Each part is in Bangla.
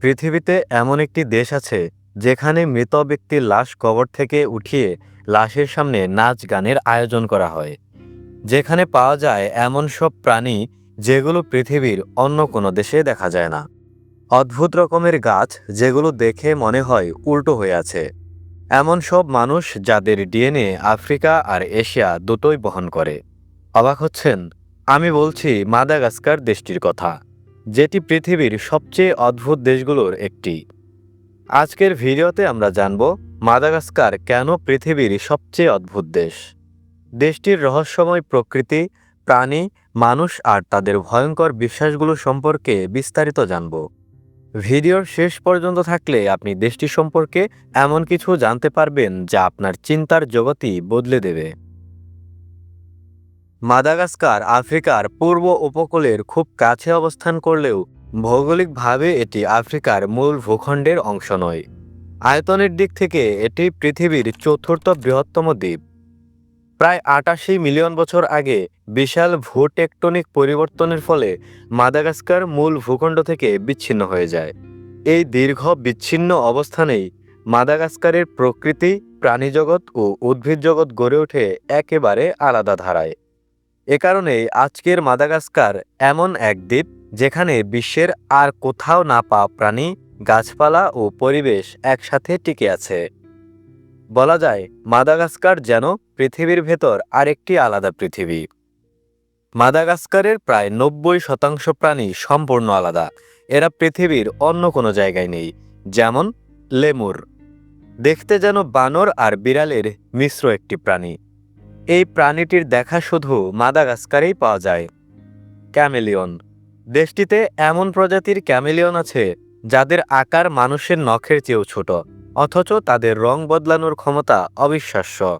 পৃথিবীতে এমন একটি দেশ আছে, যেখানে মৃত ব্যক্তির লাশ কবর থেকে উঠিয়ে লাশের সামনে নাচ গানের আয়োজন করা হয়। যেখানে পাওয়া যায় এমন সব প্রাণী যেগুলো পৃথিবীর অন্য কোনো দেশে দেখা যায় না। অদ্ভুত রকমের গাছ যেগুলো দেখে মনে হয় উল্টো হয়ে আছে। এমন সব মানুষ যাদের ডিএনএ আফ্রিকা আর এশিয়া দুটোই বহন করে। অবাক হচ্ছেন? আমি বলছি মাদাগাস্কার দেশটির কথা। যেটি পৃথিবীর সবচেয়ে অদ্ভুত দেশগুলোর একটি। আজকের ভিডিওতে আমরা জানব মাদাগাস্কার কেন পৃথিবীর সবচেয়ে অদ্ভুত দেশ। দেশটির রহস্যময় প্রকৃতি, প্রাণী, মানুষ আর তাদের ভয়ঙ্কর বিশ্বাসগুলো সম্পর্কে বিস্তারিত জানব। ভিডিওর শেষ পর্যন্ত থাকলে আপনি দেশটি সম্পর্কে এমন কিছু জানতে পারবেন যা আপনার চিন্তার জগতই বদলে দেবে। মাদাগাস্কার আফ্রিকার পূর্ব উপকূলের খুব কাছে অবস্থান করলেও ভৌগোলিকভাবে এটি আফ্রিকার মূল ভূখণ্ডের অংশ নয়। আয়তনের দিক থেকে এটি পৃথিবীর চতুর্থ বৃহত্তম দ্বীপ। প্রায় আটাশি মিলিয়ন বছর আগে বিশাল ভূটেকটনিক পরিবর্তনের ফলে মাদাগাস্কার মূল ভূখণ্ড থেকে বিচ্ছিন্ন হয়ে যায়। এই দীর্ঘ বিচ্ছিন্ন অবস্থানেই মাদাগাস্কারের প্রকৃতি, প্রাণীজগৎ ও উদ্ভিদ জগৎ গড়ে ওঠে একেবারে আলাদা ধারায়। এ কারণেই আজকের মাদাগাস্কার এমন এক দ্বীপ যেখানে বিশ্বের আর কোথাও না পাওয়া প্রাণী, গাছপালা ও পরিবেশ একসাথে টিকে আছে। বলা যায়, মাদাগাস্কার যেন পৃথিবীর ভেতর আরেকটি আলাদা পৃথিবী। মাদাগাস্কারের প্রায় নব্বই শতাংশ প্রাণী সম্পূর্ণ আলাদা। এরা পৃথিবীর অন্য কোনো জায়গায় নেই, যেমন লেমুর। দেখতে যেন বানর আর বিড়ালের মিশ্র একটি প্রাণী। এই প্রাণীটির দেখা শুধু মাদাগাস্কারেই পাওয়া যায়। ক্যামেলিয়ন। দেশটিতে এমন প্রজাতির ক্যামেলিয়ন আছে, যাদের আকার মানুষের নখের চেয়েও ছোট, অথচ তাদের রং বদলানোর ক্ষমতা অবিশ্বাস্য।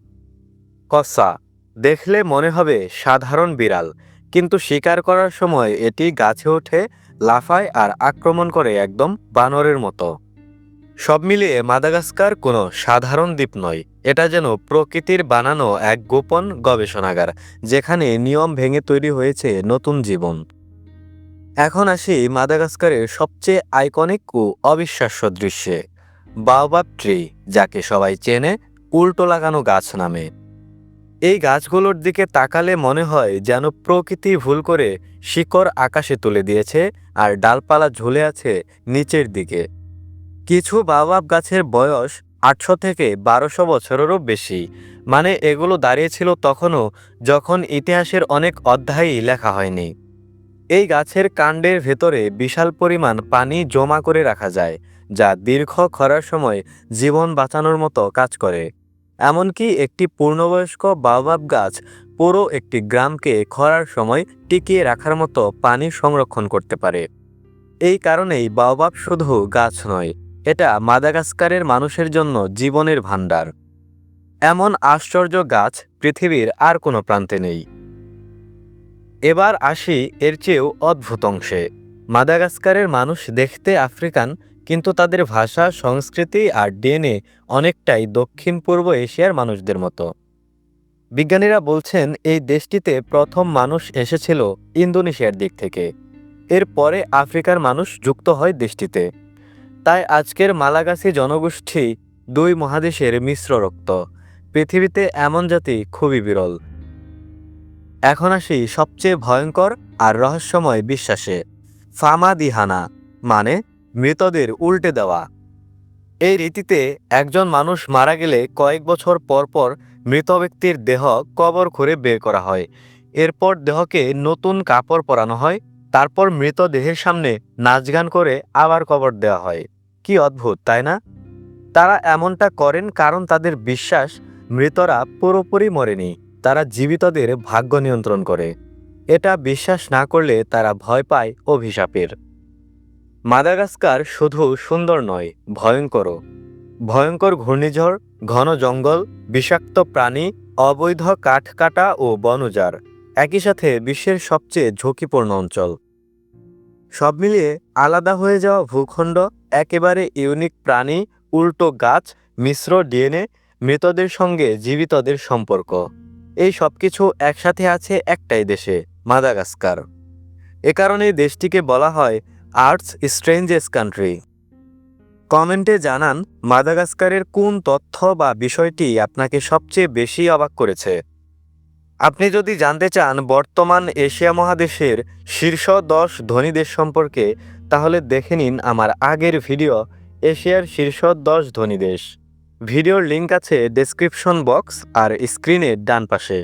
কসা। দেখলে মনে হবে সাধারণ বিড়াল, কিন্তু শিকার করার সময় এটি গাছে ওঠে, লাফায় আর আক্রমণ করে একদম বানরের মতো। সব মিলিয়ে মাদাগাস্কার কোনো সাধারণ দ্বীপ নয় এটা যেন প্রকৃতির বানানো এক গোপন গবেষণাগার, যেখানে নিয়ম ভেঙে তৈরি হয়েছে নতুন জীবন। এখন আসি মাদাগাস্কারের সবচেয়ে আইকনিক ও অবিশ্বাস্য দৃশ্যে, বাওবাব ট্রি, যাকে সবাই চেনে উল্টো লাগানো গাছ নামে। এই গাছগুলোর দিকে তাকালে মনে হয় যেন প্রকৃতি ভুল করে শিকড় আকাশে তুলে দিয়েছে আর ডালপালা ঝুলে আছে নিচের দিকে। কিছু বাওয়াব গাছের বয়স আটশো থেকে বারোশো বছরেরও বেশি। মানে এগুলো দাঁড়িয়েছিল তখনও যখন ইতিহাসের অনেক অধ্যায়ই লেখা হয়নি। এই গাছের কাণ্ডের ভেতরে বিশাল পরিমাণ পানি জমা করে রাখা যায়, যা দীর্ঘ খরার সময় জীবন বাঁচানোর মতো কাজ করে। এমনকি একটি পূর্ণবয়স্ক বাওবাব গাছ পুরো একটি গ্রামকে খরার সময় টিকিয়ে রাখার মতো পানি সংরক্ষণ করতে পারে। এই কারণেই বাওবাব শুধু গাছ নয় এটা মাদাগাস্কারের মানুষের জন্য জীবনের ভাণ্ডার। এমন আশ্চর্য গাছ পৃথিবীর আর কোনো প্রান্তে নেই। এবার আসি এর চেয়েও অদ্ভুত অংশে। মাদাগাস্কারের মানুষ দেখতে আফ্রিকান, কিন্তু তাদের ভাষা, সংস্কৃতি আর ডিএনএ অনেকটাই দক্ষিণ পূর্ব এশিয়ার মানুষদের মতো। বিজ্ঞানীরা বলছেন, এই দেশটিতে প্রথম মানুষ এসেছিল ইন্দোনেশিয়ার দিক থেকে। এরপরে আফ্রিকার মানুষ যুক্ত হয় দেশটিতে। তাই আজকের মালাগাসি জনগোষ্ঠী দুই মহাদেশের মিশ্র রক্ত। পৃথিবীতে এমন জাতি খুবই বিরল। এখন আসি সবচেয়ে ভয়ঙ্কর আর রহস্যময় বিশ্বাসে। ফামা দিহানা মানে মৃতদের উল্টে দেওয়া। এই রীতিতে একজন মানুষ মারা গেলে কয়েক বছর পর পর মৃত ব্যক্তির দেহ কবর করে বের করা হয়। এরপর দেহকে নতুন কাপড় পরানো হয় তারপর মৃতদেহের সামনে নাচ গান করে আবার কবর দেওয়া হয়। কি অদ্ভুত, তাই না? তারা এমনটা করেন কারণ তাদের বিশ্বাস, মৃতরা পুরোপুরি মরেনি, তারা জীবিতদের ভাগ্য নিয়ন্ত্রণ করে। এটা বিশ্বাস না করলে তারা ভয় পায় অভিশাপের। মাদাগাস্কার শুধু সুন্দর নয় ভয়ঙ্করও ভয়ঙ্কর ঘূর্ণিঝড়, ঘন জঙ্গল, বিষাক্ত প্রাণী, অবৈধ কাঠ কাটা ও বনজার। একই সাথে বিশ্বের সবচেয়ে ঝুঁকিপূর্ণ অঞ্চল। সব মিলিয়ে আলাদা হয়ে যাওয়া ভূখণ্ড, একেবারে ইউনিক প্রাণী, উল্টো গাছ, মিশ্র ডিএনএ, মৃতদের সঙ্গে জীবিতদের সম্পর্ক। এই সব কিছু একসাথে আছে একটাই দেশে, মাদাগাস্কার। এ কারণে দেশটিকে বলা হয় আর্টস স্ট্রেঞ্জেস কান্ট্রি। কমেন্টে জানান, মাদাগাস্কারের কোন তথ্য বা বিষয়টি আপনাকে সবচেয়ে বেশি অবাক করেছে? আপনি যদি জানতে চান বর্তমান এশিয়া মহাদেশের শীর্ষ দশ ধনী দেশ সম্পর্কে, তাহলে দেখে নিন আমার আগের ভিডিও, এশিয়ার শীর্ষ দশ ধনী দেশ। ভিডিওর লিঙ্ক আছে ডেসক্রিপশন বক্স আর স্ক্রিনের ডান পাশে।